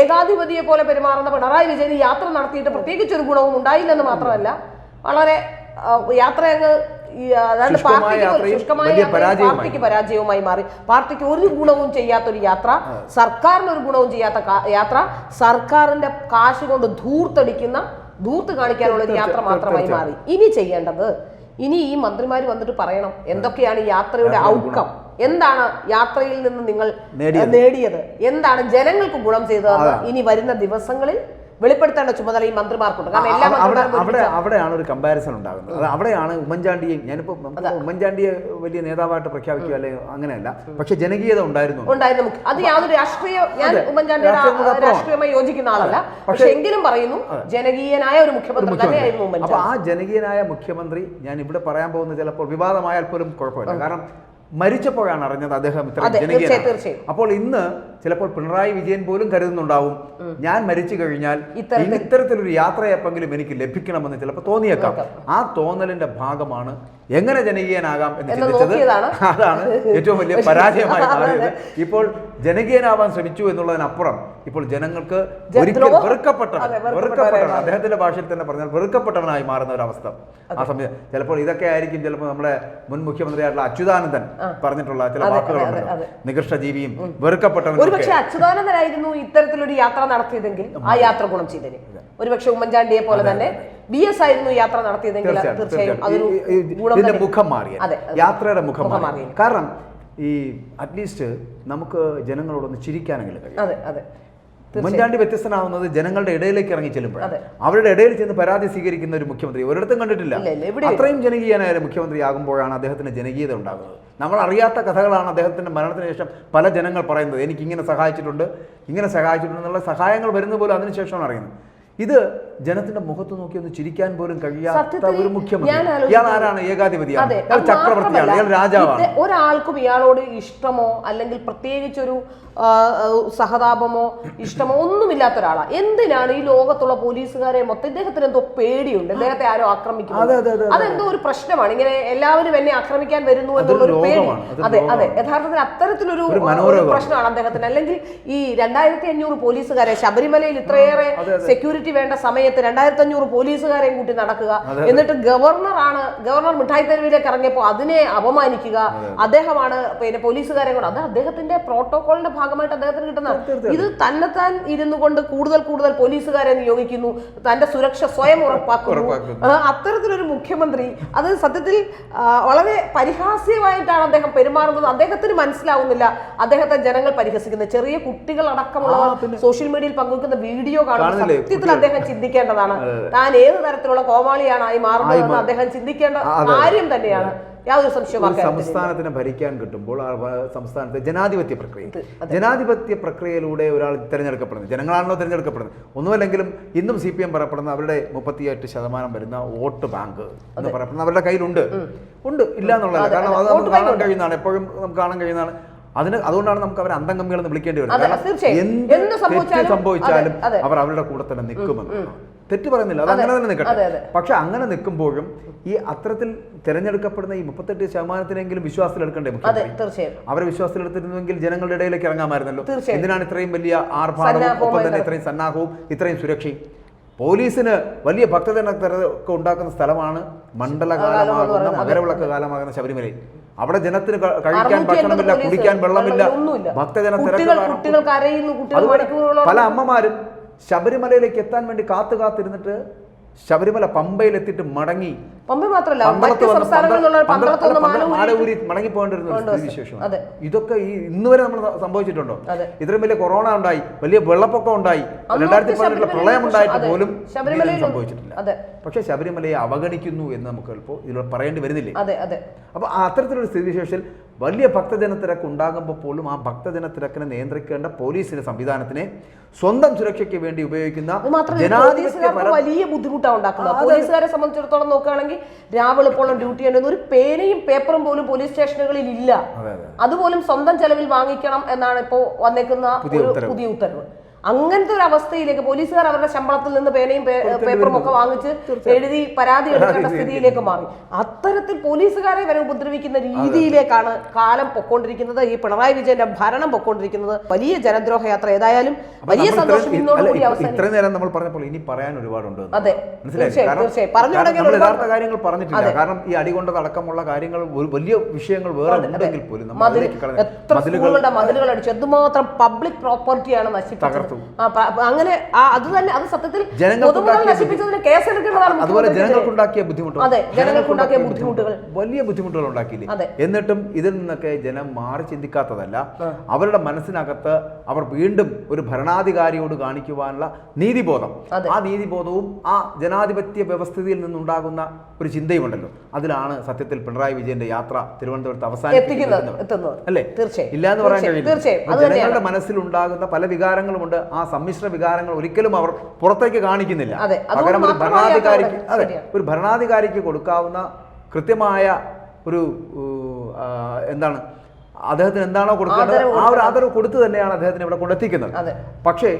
ഏകാധിപതിയെ പോലെ പെരുമാറുന്ന പിണറായി വിജയൻ യാത്ര നടത്തിയിട്ട് പ്രത്യേകിച്ച് ഒരു ഗുണവും ഉണ്ടായില്ലെന്ന് മാത്രമല്ല വളരെ യാത്ര അങ്ങ് അതായത് പാർട്ടിക്ക് ഒരു ശുഷ്കമായ. പാർട്ടിക്ക് പരാജയവുമായി മാറി. പാർട്ടിക്ക് ഒരു ഗുണവും ചെയ്യാത്തൊരു യാത്ര സർക്കാരിന് ഒരു ഗുണവും ചെയ്യാത്ത യാത്ര സർക്കാരിന്റെ കാശ് കൊണ്ട് ധൂർത്തടിക്കുന്ന ധൂർത്ത് കാണിക്കാനുള്ള ഒരു യാത്ര മാത്രമായി മാറി. ഇനി ചെയ്യേണ്ടത് ഇനി ഈ മന്ത്രിമാർ വന്നിട്ട് പറയണം എന്തൊക്കെയാണ് യാത്രയുടെ ഔട്ട്കം എന്താണ് യാത്രയിൽ നിന്ന് നിങ്ങൾ നേടിയത്. നേടിയത്? എന്താണ് ജനങ്ങൾക്ക് ഗുണം ചെയ്തത് ഇനി വരുന്ന ദിവസങ്ങളിൽ വെളിപ്പെടുത്തേണ്ട ചുമതല ഈ മന്ത്രിമാർക്കുണ്ട്. കാരണം എല്ലാ അവിടെ അവിടെയാണ് ഒരു കമ്പാരിസൺ ഉണ്ടാകുന്നത്. അത് അവിടെയാണ് ഉമ്മൻചാണ്ടിയെ ഞാനിപ്പോ ഉമ്മൻചാണ്ടിയെ വലിയ നേതാവായിട്ട് പ്രഖ്യാപിക്കുക അല്ലെ അങ്ങനെയല്ല. പക്ഷെ ജനകീയത ഉണ്ടായിരുന്നു. ഉണ്ടായിരുന്നു. അത് യാതൊരു രാഷ്ട്രീയ ഞാൻ. ഉമ്മൻചാണ്ടിയുടെ. രാഷ്ട്രീയമായി യോജിക്കുന്ന ആളല്ല. പക്ഷെ എങ്കിലും പറയുന്നു ജനകീയനായ ഒരു മുഖ്യമന്ത്രി തന്നെയായിരുന്നു അപ്പൊ ആ ജനകീയനായ മുഖ്യമന്ത്രി ഞാൻ ഇവിടെ പറയാൻ പോകുന്ന ചിലപ്പോൾ വിവാദമായാൽ പോലും കുഴപ്പമില്ല. കാരണം മരിച്ചപ്പോഴാണ് അറിഞ്ഞത് അദ്ദേഹം ഇത്ര തീർച്ചയായും. അപ്പോൾ ഇന്ന് ചിലപ്പോൾ പിണറായി വിജയൻ പോലും കരുതുന്നുണ്ടാവും. ഞാൻ മരിച്ചു കഴിഞ്ഞാൽ ഇത്തരത്തിലൊരു യാത്രയപ്പെങ്കിലും എനിക്ക് ലഭിക്കണമെന്ന് ചിലപ്പോൾ തോന്നിയേക്കാം. ആ തോന്നലിന്റെ ഭാഗമാണ് എങ്ങനെ ജനകീയനാകാം എന്ന് ചിന്തിച്ചത് അതാണ് ഏറ്റവും വലിയ പരാജയമായി മാറിയത്. ഇപ്പോൾ ജനകീയനാവാൻ ശ്രമിച്ചു എന്നുള്ളതിനപ്പുറം ഇപ്പോൾ ജനങ്ങൾക്ക് ഒരിക്കലും. വെറുക്കപ്പെട്ടവൻ വെറുക്കപ്പെട്ടവൻ അദ്ദേഹത്തിന്റെ ഭാഷയിൽ തന്നെ പറഞ്ഞാൽ വെറുക്കപ്പെട്ടവനായി മാറുന്ന ഒരു അവസ്ഥ. ആ സമയത്ത് ചിലപ്പോൾ ഇതൊക്കെ ആയിരിക്കും ചിലപ്പോൾ നമ്മുടെ മുൻ മുഖ്യമന്ത്രിയായിട്ടുള്ള അച്യുതാനന്ദൻ പറഞ്ഞിട്ടുള്ള ചില വാക്കുകളുണ്ട് നികൃഷ്ടജീവിയും വെറുക്കപ്പെട്ടവൻ ഒരുപക്ഷെ അച്യുതാനന്ദനായിരുന്നു ഇത്തരത്തിലൊരു യാത്ര നടത്തിയതെങ്കിൽ ആ യാത്ര ഗുണം ചെയ്തേനെ. ഒരുപക്ഷെ ഉമ്മൻചാണ്ടിയെ പോലെ തന്നെ ബി എസ് ആയിരുന്നു യാത്ര നടത്തിയതെങ്കിൽ തീർച്ചയായും. അതൊരു. മുഖം മാറി. യാത്രയുടെ മുഖം മാറി കാരണം ഈ അറ്റ്ലീസ്റ്റ് നമുക്ക് ജനങ്ങളോടൊന്ന് ചിരിക്കാനെങ്കിലും കഴിയും. അതെ അതെ. ഉമ്മൻചാണ്ടി വ്യത്യസ്തനാവുന്നത് ജനങ്ങളുടെ ഇടയിലേക്ക് ഇറങ്ങി ചെല്ലുമ്പോൾ അവരുടെ ഇടയിൽ ചെന്ന് പരാതി സ്വീകരിക്കുന്ന ഒരു മുഖ്യമന്ത്രി ഒരിടത്തും കണ്ടിട്ടില്ല. അത്രയും ജനകീയനായ മുഖ്യമന്ത്രി ആകുമ്പോഴാണ് അദ്ദേഹത്തിന് ജനകീയത ഉണ്ടാകുന്നത്. നമ്മൾ അറിയാത്ത കഥകളാണ് അദ്ദേഹത്തിന്റെ മരണത്തിന് ശേഷം പല ജനങ്ങൾ പറയുന്നത്. എനിക്ക് ഇങ്ങനെ സഹായിച്ചിട്ടുണ്ട് ഇങ്ങനെ സഹായിച്ചിട്ടുണ്ട് എന്നുള്ള സഹായങ്ങൾ വരുന്ന പോലും അതിനുശേഷമാണ് അറിയുന്നത്. ഇത് ജനത്തിന്റെ മുഖത്ത് നോക്കി ഒന്ന് ചിരിക്കാൻ പോലും കഴിയാത്ത ഒരു മുഖ്യമന്ത്രി. ഇയാൾ ആരാണ്? ഏകാധിപതിയാണ്. ചക്രവർത്തിയാണ്. ഇയാൾ രാജാവാണ്. ഒരാൾക്കും ഇയാളോട് ഇഷ്ടമോ? അല്ലെങ്കിൽ പ്രത്യേകിച്ചൊരു സഹതാപമോ ഇഷ്ടമോ ഒന്നുമില്ലാത്ത ഒരാളാണ് എന്തിനാണ് ഈ ലോകത്തുള്ള പോലീസുകാരെ മൊത്തം ഇദ്ദേഹത്തിന് എന്തോ പേടിയുണ്ട്? ഇദ്ദേഹത്തെ ആരോ അതെ. അതെന്തോ ഒരു പ്രശ്നമാണ്. ഇങ്ങനെ എല്ലാവരും എന്നെ ആക്രമിക്കാൻ വരുന്നു എന്നുള്ളൊരു പേടി. അതെ അതെ. യഥാർത്ഥത്തിൽ അത്തരത്തിലൊരു പ്രശ്നമാണ് അദ്ദേഹത്തിന്. അല്ലെങ്കിൽ ഈ രണ്ടായിരത്തി അഞ്ഞൂറ് പോലീസുകാരെ ശബരിമലയിൽ ഇത്രയേറെ സെക്യൂരിറ്റി വേണ്ട സമയത്ത് രണ്ടായിരത്തി അഞ്ഞൂറ് പോലീസുകാരെയും കൂട്ടി നടക്കുക. എന്നിട്ട് ഗവർണറാണ് ഗവർണർ മിഠായി തെരുവിലേക്ക് ഇറങ്ങിയപ്പോൾ അതിനെ അപമാനിക്കുക. അദ്ദേഹമാണ് പിന്നെ പോലീസുകാരെ കൂടെ അത് അദ്ദേഹത്തിന്റെ പ്രോട്ടോകോളിന്റെ ഭാഗമായിട്ട് അദ്ദേഹത്തിന് കിട്ടുന്ന ഇത് തന്നെത്താൻ ഇരുന്നു കൊണ്ട് കൂടുതൽ കൂടുതൽ പോലീസുകാരെ നിയോഗിക്കുന്നു തന്റെ സുരക്ഷ സ്വയം ഉറപ്പാക്കുന്നു. അത്തരത്തിലൊരു മുഖ്യമന്ത്രി അത് സത്യത്തിൽ വളരെ പരിഹാസ്യമായിട്ടാണ് അദ്ദേഹം പെരുമാറുന്നത്. അദ്ദേഹത്തിന് മനസ്സിലാവുന്നില്ല അദ്ദേഹത്തെ ജനങ്ങൾ പരിഹസിക്കുന്നത്. ചെറിയ കുട്ടികൾ അടക്കമുള്ള സോഷ്യൽ മീഡിയയിൽ പങ്കുവെക്കുന്ന വീഡിയോ കാണുന്ന സത്യത്തിൽ അദ്ദേഹം ചിന്തിക്കേണ്ടതാണ്. താൻ ഏത് തരത്തിലുള്ള കോമാളിയാണ് ആയി മാറുന്നതെന്ന് അദ്ദേഹം ചിന്തിക്കേണ്ട കാര്യം തന്നെയാണ്. യാതൊരു സംശയവും സംസ്ഥാനത്തിന് ഭരിക്കാൻ കിട്ടുമ്പോൾ സംസ്ഥാനത്തെ ജനാധിപത്യ പ്രക്രിയ. ജനാധിപത്യ പ്രക്രിയയിലൂടെ ഒരാൾ തിരഞ്ഞെടുക്കപ്പെടുന്നത്. ജനങ്ങളാണല്ലോ തിരഞ്ഞെടുക്കപ്പെടുന്നത്. ഒന്നുമല്ലെങ്കിലും ഇന്നും സി പി എം പറയപ്പെടുന്ന അവരുടെ മുപ്പത്തിയെട്ട് ശതമാനം വരുന്ന വോട്ട് ബാങ്ക് എന്ന് പറയപ്പെടുന്ന അവരുടെ കയ്യിലുണ്ട്. ഉണ്ട്. ഇല്ല എന്നുള്ളതല്ല കാരണം അത്. നമുക്ക് കാണാൻ കഴിയുന്നതാണ്. എപ്പോഴും നമുക്ക് കാണാൻ കഴിയുന്നതാണ്. അതിന് അതുകൊണ്ടാണ് നമുക്ക് അവർ അന്തംഗമികൾ എന്ന് വിളിക്കേണ്ടി വരുന്നത്. കാരണം. എന്ത് സംഭവിച്ചാലും-. അവർ അവരുടെ കൂടെ തന്നെ നിൽക്കുമെന്ന് തെറ്റ് പറയുന്നില്ല. അത് അങ്ങനെ തന്നെ നിൽക്കട്ടെ പക്ഷെ അങ്ങനെ നിൽക്കുമ്പോഴും ഈ അത്തരത്തിൽ തിരഞ്ഞെടുക്കപ്പെടുന്ന ഈ മുപ്പത്തെട്ട് ശതമാനത്തിനെങ്കിലും വിശ്വാസത്തിലെടുക്കണ്ടേ തീർച്ചയായും അവരെ വിശ്വാസത്തിലെടുത്തിരുന്നുവെങ്കിൽ ജനങ്ങളുടെ ഇടയിലേക്ക് ഇറങ്ങാമായിരുന്നല്ലോ എന്തിനാണ് ഇത്രയും വലിയ ആർഭാടവും ഒപ്പം തന്നെ ഇത്രയും സന്നാഹവും ഇത്രയും സുരക്ഷയും? പോലീസിന് വലിയ ഭക്തജനത്തിരക്ക് ഉണ്ടാക്കുന്ന സ്ഥലമാണ് മണ്ഡലകാലമാകുന്ന. മകരവിളക്ക് കാലമാകുന്ന ശബരിമലയിൽ. അവിടെ ജനത്തിന് കഴിക്കാൻ 650 ഭക്ഷണമില്ല കുടിക്കാൻ വെള്ളമില്ല. ഭക്തജന തിരക്ക് പല അമ്മമാരും ശബരിമലയിലേക്ക് എത്താൻ വേണ്ടി കാത്തു കാത്തിരുന്നിട്ട് ശബരിമല പമ്പയിലെത്തിയിട്ട് മടങ്ങി പമ്പ മാത്രമല്ല മറ്റ് അതെ. ഇതൊക്കെ ഈ ഇന്ന് വരെ നമ്മൾ സംഭവിച്ചിട്ടുണ്ടോ. ഇത്രയും വലിയ കൊറോണ ഉണ്ടായി വലിയ വെള്ളപ്പൊക്കം ഉണ്ടായി രണ്ടായിരത്തി പതിനെട്ടിലെ പ്രളയം ഉണ്ടായിട്ട്. പോലും സംഭവിച്ചിട്ടില്ല. പക്ഷെ ശബരിമലയെ അവഗണിക്കുന്നു എന്ന് നമുക്ക് ചിലപ്പോൾ ഇതിലൂടെ പറയേണ്ടി വരുന്നില്ലേ അപ്പൊ അത്തരത്തിലൊരു സ്ഥിതിവിശേഷത്തിൽ വലിയ ഭക്തജനത്തിരക്ക് ഉണ്ടാകുമ്പോൾ പോലും ആ ഭക്തജന തിരക്കിനെ നിയന്ത്രിക്കേണ്ട പോലീസിന്റെ സംവിധാനത്തിനെ സ്വന്തം സുരക്ഷയ്ക്ക് വേണ്ടി ഉപയോഗിക്കുന്ന വലിയ ബുദ്ധിമുട്ടാണ് ഉണ്ടാക്കുന്നത് പോലീസുകാരെ സംബന്ധിച്ചിടത്തോളം നോക്കുകയാണെങ്കിൽ രാവിലെപ്പോഴും ഡ്യൂട്ടി ചെയ്യുന്നത് ഒരു പേനയും പേപ്പറും പോലും പോലീസ് സ്റ്റേഷനുകളിൽ ഇല്ല. അതെ അതെ. അതുപോലും സ്വന്തം ചെലവിൽ വാങ്ങിക്കണം എന്നാണ് ഇപ്പോ വന്നേക്കുന്ന ഒരു പുതിയ ഉത്തരവ്. അങ്ങനത്തെ ഒരു അവസ്ഥയിലേക്ക് പോലീസുകാർ അവരുടെ ശമ്പളത്തിൽ നിന്ന് പേനയും പേപ്പറും ഒക്കെ വാങ്ങിച്ച് എഴുതി പരാതി എടുക്കേണ്ട സ്ഥിതിയിലേക്ക് മാറി. അത്തരത്തിൽ പോലീസുകാരെ വരെ ഉപദ്രവിക്കുന്ന രീതിയിലേക്കാണ് കാലം പൊക്കോണ്ടിരിക്കുന്നത്. ഈ പിണറായി വിജയന്റെ ഭരണം പൊക്കോണ്ടിരിക്കുന്നത്. വലിയ ജനദ്രോഹ യാത്ര ഏതായാലും വലിയ സന്തോഷം ഇത്രയും- ഇന്നോട് കൂടി ഇപ്പൊ അവസാനിക്കും. ഇത്രയും നേരം നമ്മൾ പറഞ്ഞപ്പോൾ ഇനി പറയാൻ ഒരുപാടുണ്ട്. അതെ. യഥാർത്ഥ കാര്യങ്ങൾ പറഞ്ഞിട്ടില്ല. കാരണം ഈ അടി അടക്കമുള്ള കാര്യങ്ങൾ വലിയ വിഷയങ്ങൾ വേറെ ഉണ്ടെങ്കിൽ പോലും മതിലുകളുടെ മതിലുകൾ അടിച്ചു. എന്തുമാത്രം പബ്ലിക് പ്രോപ്പർട്ടിയാണ് നശിപ്പിച്ചത്. അങ്ങനെ അത് തന്നെ അത് സത്യത്തിൽ പൊതുമുതൽ നശിപ്പിച്ചതിന് കേസെടുക്കേണ്ടതാണ് അതുപോലെ. ജനങ്ങൾക്കുണ്ടാക്കിയ ബുദ്ധിമുട്ടുകൾ അതെ, ജനങ്ങൾക്കുണ്ടാക്കിയ ബുദ്ധിമുട്ടുകൾ. വലിയ ബുദ്ധിമുട്ടുകൾ ഉണ്ടാക്കിയില്ലേ. എന്നിട്ടും ഇതിൽ നിന്നൊക്കെ ജനം മാറി ചിന്തിക്കാത്തതല്ല. അവരുടെ മനസ്സിനകത്ത് അവർ വീണ്ടും ഒരു ഭരണാധികാരിയോട് കാണിക്കുവാനുള്ള നീതിബോധം. ആ നീതിബോധവും ആ ജനാധിപത്യ വ്യവസ്ഥിതിയിൽ നിന്നുണ്ടാകുന്ന ഒരു ചിന്തയുമുണ്ടല്ലോ അതിലാണ് സത്യത്തിൽ പിണറായി വിജയന്റെ യാത്ര തിരുവനന്തപുരത്ത് അവസാനിക്കുന്നത് അവസാനിപ്പിക്കുന്നത് അല്ലേ? തീർച്ചയായും. ഇല്ലാന്ന് പറയാൻ കഴിയും കഴിയില്ല. ജനങ്ങളുടെ മനസ്സിലുണ്ടാകുന്ന പല വികാരങ്ങളുമുണ്ട് ആ സമ്മിശ്ര വികാരങ്ങൾ ഒരിക്കലും അവർ പുറത്തേക്ക് കാണിക്കുന്നില്ല പകരം ഒരു ഭരണാധികാരിക്ക് അതെ ഒരു ഭരണാധികാരിക്ക് കൊടുക്കാവുന്ന കൃത്യമായ ഒരു എന്താണ് അദ്ദേഹത്തിന് എന്താണോ കൊടുക്കുന്നത് ആ ഒരു ആദരവ് കൊടുത്തു തന്നെയാണ് അദ്ദേഹത്തിന് ഇവിടെ കൊണ്ടെത്തിക്കുന്നത്. പക്ഷേ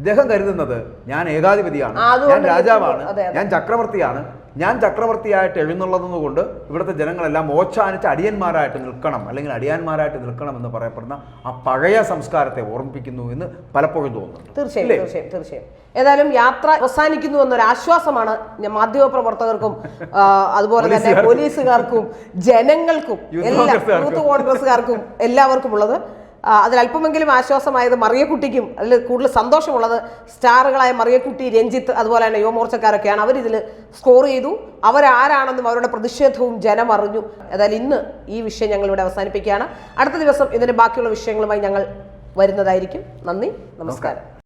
ഇദ്ദേഹം കരുതുന്നത് ഞാൻ ഏകാധിപതിയാണ് ഞാൻ രാജാവാണ്. ഞാൻ ചക്രവർത്തിയാണ് ഞാൻ ചക്രവർത്തിയായിട്ട് എഴുന്നള്ളതുകൊണ്ട് ഇവിടുത്തെ ജനങ്ങളെല്ലാം ഓച്ചാനിച്ച് അടിയന്മാരായിട്ട് നിൽക്കണം അല്ലെങ്കിൽ അടിയാന്മാരായിട്ട് നിൽക്കണം എന്ന് പറയപ്പെടുന്ന ആ പഴയ സംസ്കാരത്തെ ഓർമ്മിപ്പിക്കുന്നു എന്ന് പലപ്പോഴും തോന്നുന്നു തീർച്ചയായും തീർച്ചയായും തീർച്ചയായും ഏതായാലും യാത്ര അവസാനിക്കുന്നു എന്നൊരു ആശ്വാസമാണ് മാധ്യമപ്രവർത്തകർക്കും അതുപോലെ തന്നെ പോലീസുകാർക്കും. ജനങ്ങൾക്കും എല്ലാ. യൂത്ത് കോൺഗ്രസ്സുകാർക്കും എല്ലാവർക്കും ഉള്ളത് അല്പമെങ്കിലും ആശ്വാസമായത് മറിയക്കുട്ടിക്കും അതിൽ കൂടുതൽ സന്തോഷമുള്ളത് സ്റ്റാറുകളായ മറിയക്കുട്ടി രഞ്ജിത്ത് അതുപോലെ തന്നെ യുവമോർച്ചക്കാരൊക്കെയാണ്. അവരിതിൽ സ്കോർ ചെയ്തു. അവരാരാണെന്നും അവരുടെ പ്രതിഷേധവും ജനം അറിഞ്ഞു. ഏതായാലും ഇന്ന് ഈ വിഷയം ഞങ്ങൾ ഇവിടെ അവസാനിപ്പിക്കുകയാണ്. അടുത്ത ദിവസം ഇതിന്റെ ബാക്കിയുള്ള വിഷയങ്ങളുമായി ഞങ്ങൾ വരുന്നതായിരിക്കും. നന്ദി. നമസ്കാരം.